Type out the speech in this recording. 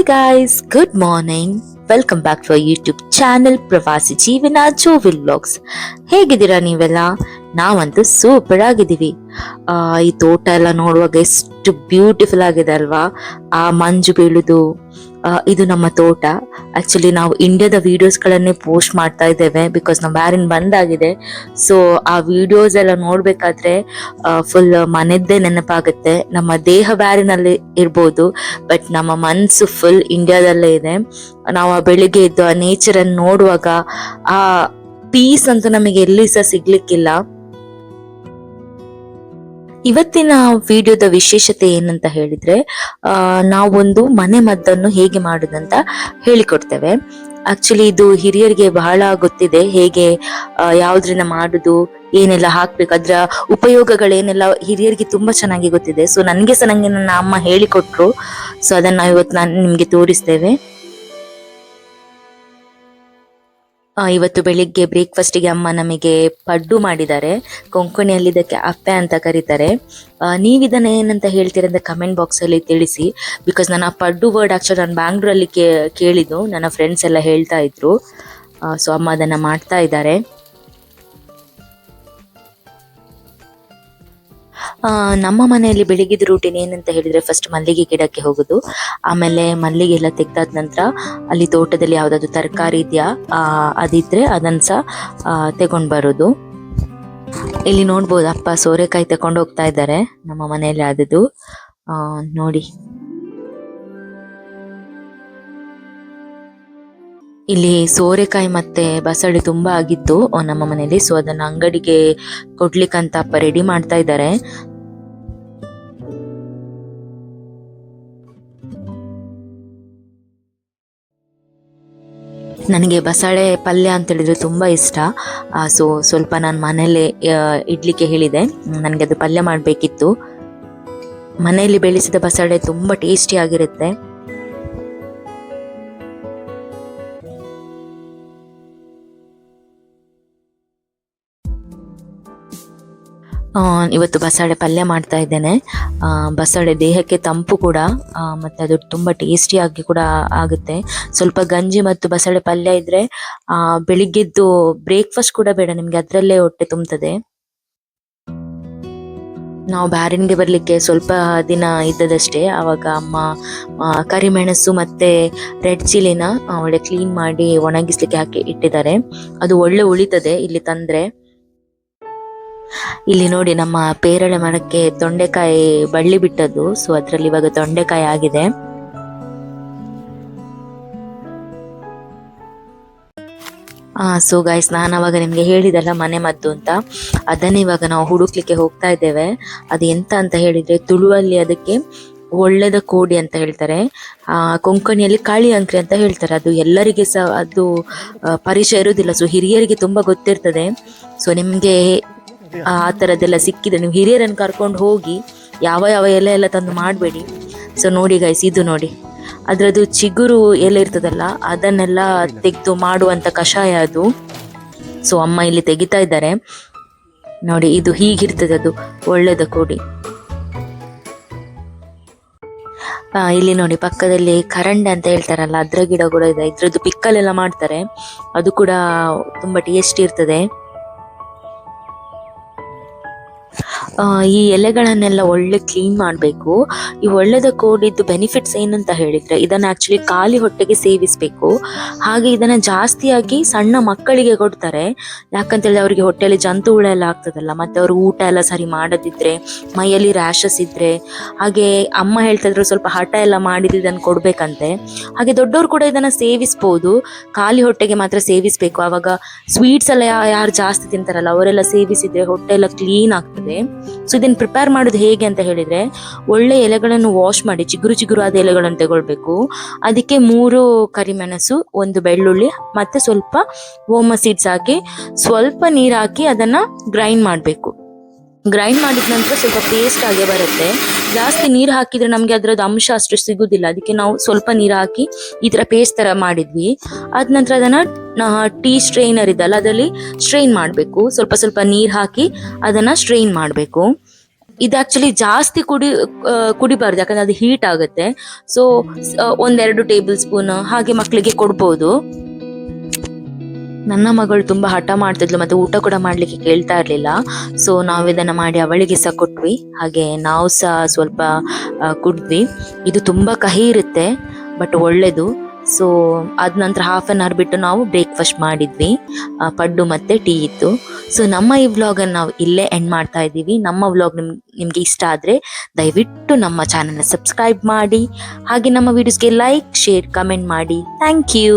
Hi guys good morning welcome back to YouTube channel ಪ್ರವಾಸಿ ಜೀವನ ಜೋವಿಲ್ blogs ಹೇಗಿದ್ದೀರಾ ನೀವೆಲ್ಲ? ನಾವಂತೂ ಸೂಪರ್ ಆಗಿದ್ದೀವಿ. ಆ, ಈ ತೋಟ ಎಲ್ಲ ನೋಡುವಾಗ ಎಷ್ಟು ಬ್ಯೂಟಿಫುಲ್ ಆಗಿದೆ ಅಲ್ವಾ? ಆ ಮಂಜು ಬೀಳುದು ಇದು ನಮ್ಮ ತೋಟ. ಆಕ್ಚುಲಿ ನಾವು ಇಂಡಿಯಾದ ವಿಡಿಯೋಸ್ಗಳನ್ನೇ ಪೋಸ್ಟ್ ಮಾಡ್ತಾ ಇದ್ದೇವೆ ಬಿಕಾಸ್ ನಮ್ಮ ಬ್ಯಾರಿನ್ ಬಂದಾಗಿದೆ. ಸೊ ಆ ವಿಡಿಯೋಸ್ ಎಲ್ಲ ನೋಡ್ಬೇಕಾದ್ರೆ ಫುಲ್ ಮನೆದ್ದೇ ನೆನಪಾಗುತ್ತೆ. ನಮ್ಮ ದೇಹ ಬ್ಯಾರಿನಲ್ಲಿ ಇರ್ಬೋದು ಬಟ್ ನಮ್ಮ ಮನಸ್ಸು ಫುಲ್ ಇಂಡಿಯಾದಲ್ಲೇ ಇದೆ. ನಾವು ಆ ಬೆಳಿಗ್ಗೆ ಎದ್ದು ಆ ನೇಚರ್ ಅನ್ನು ನೋಡುವಾಗ ಆ ಪೀಸ್ ಅಂತ ನಮಗೆ ಎಲ್ಲಿ ಸಹ ಸಿಗ್ಲಿಕ್ಕಿಲ್ಲ. ಇವತ್ತಿನ ವಿಡಿಯೋದ ವಿಶೇಷತೆ ಏನಂತ ಹೇಳಿದ್ರೆ, ಆ, ನಾವೊಂದು ಮನೆ ಮದ್ದನ್ನು ಹೇಗೆ ಮಾಡುದಂತ ಹೇಳಿಕೊಡ್ತೇವೆ. ಆಕ್ಚುಲಿ ಇದು ಹಿರಿಯರಿಗೆ ಬಹಳ ಗೊತ್ತಿದೆ, ಹೇಗೆ ಯಾವ್ದ್ರಿಂದ ಮಾಡುದು, ಏನೆಲ್ಲ ಹಾಕ್ಬೇಕು, ಅದ್ರ ಉಪಯೋಗಗಳೇನೆಲ್ಲ ಹಿರಿಯರಿಗೆ ತುಂಬಾ ಚೆನ್ನಾಗಿ ಗೊತ್ತಿದೆ. ಸೊ ನನಗೆ ಸಹ ನಂಗೆ ನನ್ನ ಅಮ್ಮ ಹೇಳಿಕೊಟ್ರು. ಸೊ ಅದನ್ನ ನಾವು ಇವತ್ತು ನಾನು ನಿಮ್ಗೆ ತೋರಿಸ್ತೇವೆ. ಇವತ್ತು ಬೆಳಿಗ್ಗೆ ಬ್ರೇಕ್ಫಾಸ್ಟಿಗೆ ಅಮ್ಮ ನಮಗೆ ಪಡ್ಡು ಮಾಡಿದ್ದಾರೆ. ಕೊಂಕಣಿಯಲ್ಲಿ ಇದಕ್ಕೆ ಅಪ್ಪೆ ಅಂತ ಕರೀತಾರೆ. ನೀವು ಇದನ್ನ ಏನಂತ ಹೇಳ್ತೀರ ಅಂತ ಕಮೆಂಟ್ ಬಾಕ್ಸ್ ಅಲ್ಲಿ ತಿಳಿಸಿ. ಬಿಕಾಸ್ ನಾನು ಆ ಪಡ್ಡು ವರ್ಡ್ ಆಕ್ಚುಲಿ ನಾನು ಬ್ಯಾಂಗ್ಳೂರಲ್ಲಿ ಕೇಳಿದ್ದು. ನನ್ನ ಫ್ರೆಂಡ್ಸ್ ಎಲ್ಲ ಹೇಳ್ತಾ ಇದ್ರು. ಸೊ ಅಮ್ಮ ಅದನ್ನು ಮಾಡ್ತಾ ಇದ್ದಾರೆ. ಆ, ನಮ್ಮ ಮನೆಯಲ್ಲಿ ಬೆಳಿಗ್ಗೆದ ರೂಟೀನ್ ಏನಂತ ಹೇಳಿದ್ರೆ ಫಸ್ಟ್ ಮಲ್ಲಿಗೆ ಗಿಡಕ್ಕೆ ಹೋಗುದು. ಆಮೇಲೆ ಮಲ್ಲಿಗೆ ಎಲ್ಲ ತೆಗ್ದಾದ ನಂತರ ಅಲ್ಲಿ ತೋಟದಲ್ಲಿ ಯಾವ್ದಾದ್ರು ತರಕಾರಿ ಇದೆಯಾ ಅದಿದ್ರೆ ಅದನ್ನ ಸಹ ತಗೊಂಡ್ ಬರೋದು. ಇಲ್ಲಿ ನೋಡ್ಬೋದು ಅಪ್ಪ ಸೋರೆಕಾಯಿ ತಕೊಂಡು ಹೋಗ್ತಾ ಇದ್ದಾರೆ ನಮ್ಮ ಮನೆಯಲ್ಲಿ ಆದದ್ದು. ನೋಡಿ. ಇಲ್ಲಿ ಸೋರೆಕಾಯಿ ಮತ್ತೆ ಬಸಳೆ ತುಂಬಾ ಆಗಿತ್ತು ನಮ್ಮ ಮನೆಯಲ್ಲಿ. ಸೊ ಅದನ್ನ ಅಂಗಡಿಗೆ ಕೊಡ್ಲಿಕ್ಕಂತ ಅಪ್ಪ ರೆಡಿ ಮಾಡ್ತಾ ಇದ್ದಾರೆ. ನನಗೆ ಬಸಳೆ ಪಲ್ಯ ಅಂತೇಳಿದ್ರೆ ತುಂಬ ಇಷ್ಟ. ಸೊ ಸ್ವಲ್ಪ ನಾನು ಮನೇಲೆ ಇಡಲಿಕ್ಕೆ ಹೇಳಿದೆ. ನನಗೆ ಅದು ಪಲ್ಯ ಮಾಡಬೇಕಿತ್ತು. ಮನೆಯಲ್ಲಿ ಬೆಳೆಸಿದ ಬಸಳೆ ತುಂಬ ಟೇಸ್ಟಿ ಇವತ್ತು ಬಸಳೆ ಪಲ್ಯ ಮಾಡ್ತಾ ಇದ್ದೇನೆ. ಬಸಳೆ ದೇಹಕ್ಕೆ ತಂಪು ಕೂಡ ಮತ್ತು ಅದು ತುಂಬಾ ಟೇಸ್ಟಿಯಾಗಿ ಕೂಡ ಆಗುತ್ತೆ. ಸ್ವಲ್ಪ ಗಂಜಿ ಮತ್ತು ಬಸಳೆ ಪಲ್ಯ ಇದ್ರೆ, ಆ, ಬೆಳಿಗ್ಗೆದ್ದು ಬ್ರೇಕ್ಫಾಸ್ಟ್ ಕೂಡ ಬೇಡ, ನಿಮಗೆ ಅದರಲ್ಲೇ ಹೊಟ್ಟೆ ತುಂಬುತ್ತದೆ. ನಾವು ಬ್ಯಾರಿನ್ಗೆ ಬರಲಿಕ್ಕೆ ಸ್ವಲ್ಪ ದಿನ ಇದ್ದದಷ್ಟೇ, ಆವಾಗ ಅಮ್ಮ ಕರಿಮೆಣಸು ಮತ್ತೆ ರೆಡ್ ಚಿಲ್ಲಿನ ಒಳ್ಳೆ ಕ್ಲೀನ್ ಮಾಡಿ ಒಣಗಿಸ್ಲಿಕ್ಕೆ ಹಾಕಿ ಇಟ್ಟಿದ್ದಾರೆ. ಅದು ಒಳ್ಳೆ ಉಳಿತದೆ, ಇಲ್ಲಿ ತಂದ್ರೆ. ಇಲ್ಲಿ ನೋಡಿ ನಮ್ಮ ಪೇರಳೆ ಮರಕ್ಕೆ ತೊಂಡೆಕಾಯಿ ಬಳ್ಳಿ ಬಿಟ್ಟದ್ದು. ಸೊ ಅದ್ರಲ್ಲಿ ಇವಾಗ ತೊಂಡೆಕಾಯಿ ಆಗಿದೆ. ಆ ಸೊ ಗಾಯ್ಸ್ ನಾನು ಅವಾಗ ನಿಮ್ಗೆ ಹೇಳಿದಲ್ಲ ಮನೆ ಮದ್ದು ಅಂತ. ಅದನ್ನ ಇವಾಗ ನಾವು ಹುಡುಕ್ಲಿಕ್ಕೆ ಹೋಗ್ತಾ ಇದ್ದೇವೆ. ಅದು ಎಂತ ಅಂತ ಹೇಳಿದ್ರೆ ತುಳುವಲ್ಲಿ ಅದಕ್ಕೆ ಒಳ್ಳೆದ ಕೋಡಿ ಅಂತ ಹೇಳ್ತಾರೆ. ಆ, ಕೊಂಕಣಿಯಲ್ಲಿ ಕಾಳಿ ಅಂಕ್ರಿ ಅಂತ ಹೇಳ್ತಾರೆ. ಅದು ಎಲ್ಲರಿಗೆ ಸಹ ಅದು ಪರಿಚಯ ಇರುವುದಿಲ್ಲ. ಸೊ ಹಿರಿಯರಿಗೆ ತುಂಬಾ ಗೊತ್ತಿರ್ತದೆ. ಸೊ ನಿಮ್ಗೆ ಆ ಥರದ್ದೆಲ್ಲ ಸಿಕ್ಕಿದೆ. ನೀವು ಹಿರಿಯರನ್ನು ಕರ್ಕೊಂಡು ಹೋಗಿ ಯಾವ ಯಾವ ಎಲೆ ಎಲ್ಲ ತಂದು ಮಾಡಬೇಡಿ. ಸೊ ನೋಡಿ ಗೈಸ್ ಇದು ನೋಡಿ. ಅದರದ್ದು ಚಿಗುರು ಎಲೆ ಇರ್ತದಲ್ಲ, ಅದನ್ನೆಲ್ಲ ತೆಗೆದು ಮಾಡುವಂತ ಕಷಾಯ ಅದು. ಸೊ ಅಮ್ಮ ಇಲ್ಲಿ ತೆಗಿತಾ ಇದ್ದಾರೆ. ನೋಡಿ, ಇದು ಹೀಗಿರ್ತದೆ ಅದು. ಒಳ್ಳೇದ ಕೊಡಿ. ಇಲ್ಲಿ ನೋಡಿ, ಪಕ್ಕದಲ್ಲಿ ಕರಂಡೆ ಅಂತ ಹೇಳ್ತಾರಲ್ಲ, ಅದ್ರ ಗಿಡ ಕೂಡ ಇದೆ. ಇದ್ರದ್ದು ಪಿಕ್ಕಲೆಲ್ಲ ಮಾಡ್ತಾರೆ. ಅದು ಕೂಡ ತುಂಬಾ ಟೇಸ್ಟ್ ಇರ್ತದೆ. ಈ ಎಲೆಗಳನ್ನೆಲ್ಲ ಒಳ್ಳೆ ಕ್ಲೀನ್ ಮಾಡಬೇಕು. ಈ ಒಳ್ಳೆದ ಕೋಡಿದ್ದು ಬೆನಿಫಿಟ್ಸ್ ಏನಂತ ಹೇಳಿದ್ರೆ, ಇದನ್ನ ಆಕ್ಚುಲಿ ಖಾಲಿ ಹೊಟ್ಟೆಗೆ ಸೇವಿಸಬೇಕು. ಹಾಗೆ ಇದನ್ನ ಜಾಸ್ತಿಯಾಗಿ ಸಣ್ಣ ಮಕ್ಕಳಿಗೆ ಕೊಡ್ತಾರೆ. ಯಾಕಂತ ಹೇಳಿದ್ರೆ ಅವರಿಗೆ ಹೊಟ್ಟೆಯಲ್ಲಿ ಜಂತು ಹುಳ ಎಲ್ಲ ಆಗ್ತದಲ್ಲ, ಮತ್ತೆ ಅವರು ಊಟ ಎಲ್ಲ ಸರಿ ಮಾಡದಿದ್ರೆ, ಮೈಯಲ್ಲಿ ರ್ಯಾಷಸ್ ಇದ್ರೆ, ಹಾಗೆ ಅಮ್ಮ ಹೇಳ್ತಾ ಇದ್ರು ಸ್ವಲ್ಪ ಹಠ ಎಲ್ಲ ಮಾಡಿದ್ರೆ ಇದನ್ನು ಕೊಡ್ಬೇಕಂತೆ. ಹಾಗೆ ದೊಡ್ಡವರು ಕೂಡ ಇದನ್ನ ಸೇವಿಸ್ಬೋದು. ಖಾಲಿ ಹೊಟ್ಟೆಗೆ ಮಾತ್ರ ಸೇವಿಸಬೇಕು. ಅವಾಗ ಸ್ವೀಟ್ಸ್ ಎಲ್ಲ ಯಾರು ಜಾಸ್ತಿ ತಿಂತಾರಲ್ಲ, ಅವರೆಲ್ಲ ಸೇವಿಸಿದ್ರೆ ಹೊಟ್ಟೆ ಎಲ್ಲ ಕ್ಲೀನ್ ಆಗ್ತದೆ. ಸೊ ಇದನ್ನ ಪ್ರಿಪೇರ್ ಮಾಡೋದು ಹೇಗೆ ಅಂತ ಹೇಳಿದ್ರೆ, ಒಳ್ಳೆ ಎಲೆಗಳನ್ನು ವಾಶ್ ಮಾಡಿ, ಚಿಗುರು ಚಿಗುರು ಆದ ಎಲೆಗಳನ್ನು ತಗೊಳ್ಬೇಕು. ಅದಕ್ಕೆ ಮೂರು ಕರಿಮೆಣಸು ಒಂದು ಬೆಳ್ಳುಳ್ಳಿ, ಮತ್ತೆ ಸ್ವಲ್ಪ ಓಮ ಸೀಡ್ಸ್ ಹಾಕಿ, ಸ್ವಲ್ಪ ನೀರು ಹಾಕಿ ಅದನ್ನ ಗ್ರೈಂಡ್ ಮಾಡಬೇಕು. ಗ್ರೈಂಡ್ ಮಾಡಿದ ನಂತರ ಸ್ವಲ್ಪ ಪೇಸ್ಟ್ ಆಗೇ ಬರುತ್ತೆ. ಜಾಸ್ತಿ ನೀರು ಹಾಕಿದ್ರೆ ನಮಗೆ ಅದ್ರದ್ದು ಅಂಶ ಅಷ್ಟು ಸಿಗುದಿಲ್ಲ. ಅದಕ್ಕೆ ನಾವು ಸ್ವಲ್ಪ ನೀರು ಹಾಕಿ ಈ ತರ ಪೇಸ್ಟ್ ತರ ಮಾಡಿದ್ವಿ. ಅದ ನಂತರ ಅದನ್ನ ಟೀ ಸ್ಟ್ರೈನರ್ ಇದಲ್ಲ, ಅದರಲ್ಲಿ ಸ್ಟ್ರೈನ್ ಮಾಡಬೇಕು. ಸ್ವಲ್ಪ ಸ್ವಲ್ಪ ನೀರು ಹಾಕಿ ಅದನ್ನ ಸ್ಟ್ರೈನ್ ಮಾಡಬೇಕು. ಇದು ಆಕ್ಚುಲಿ ಜಾಸ್ತಿ ಕುಡಿ ಕುಡಿಬಾರ್ದು, ಯಾಕಂದ್ರೆ ಅದು ಹೀಟ್ ಆಗುತ್ತೆ. ಸೊ ಒಂದೆರಡು ಟೇಬಲ್ ಸ್ಪೂನ್ ಹಾಗೆ ಮಕ್ಕಳಿಗೆ ಕೊಡ್ಬೋದು. ನನ್ನ ಮಗಳು ತುಂಬಾ ಹಠ ಮಾಡ್ತಿದ್ಲು ಮತ್ತೆ ಊಟ ಕೂಡ ಮಾಡ್ಲಿಕ್ಕೆ ಕೇಳ್ತಾ ಇರ್ಲಿಲ್ಲ. ಸೊ ನಾವು ಇದನ್ನ ಮಾಡಿ ಅವಳಿಗೆ ಸಹ ಕೊಟ್ವಿ. ಹಾಗೆ ನಾವು ಸಹ ಸ್ವಲ್ಪ ಕುಡ್ದ್ವಿ. ಇದು ತುಂಬಾ ಕಹಿ ಇರುತ್ತೆ ಬಟ್ ಒಳ್ಳೇದು. ಸೊ ಅದ ನಂತರ ಹಾಫ್ ಆನ್ ಅವರ್ ಬಿಟ್ಟು ನಾವು ಬ್ರೇಕ್ಫಾಸ್ಟ್ ಮಾಡಿದ್ವಿ. ಪಡ್ಡು ಮತ್ತೆ ಟೀ ಇತ್ತು. ಸೊ ನಮ್ಮ ಈ ವ್ಲಾಗ್ ಅನ್ನು ನಾವು ಇಲ್ಲೇ ಎಂಡ್ ಮಾಡ್ತಾ ಇದ್ದೀವಿ. ನಮ್ಮ ವ್ಲಾಗ್ ನಿಮ್, ನಿಮ್ಗೆ ಇಷ್ಟ ಆದ್ರೆ ದಯವಿಟ್ಟು ನಮ್ಮ ಚಾನೆಲ್ನ ಸಬ್ಸ್ಕ್ರೈಬ್ ಮಾಡಿ. ಹಾಗೆ ನಮ್ಮ ವಿಡಿಯೋಸ್ಗೆ ಲೈಕ್ ಶೇರ್ ಕಮೆಂಟ್ ಮಾಡಿ. Thank you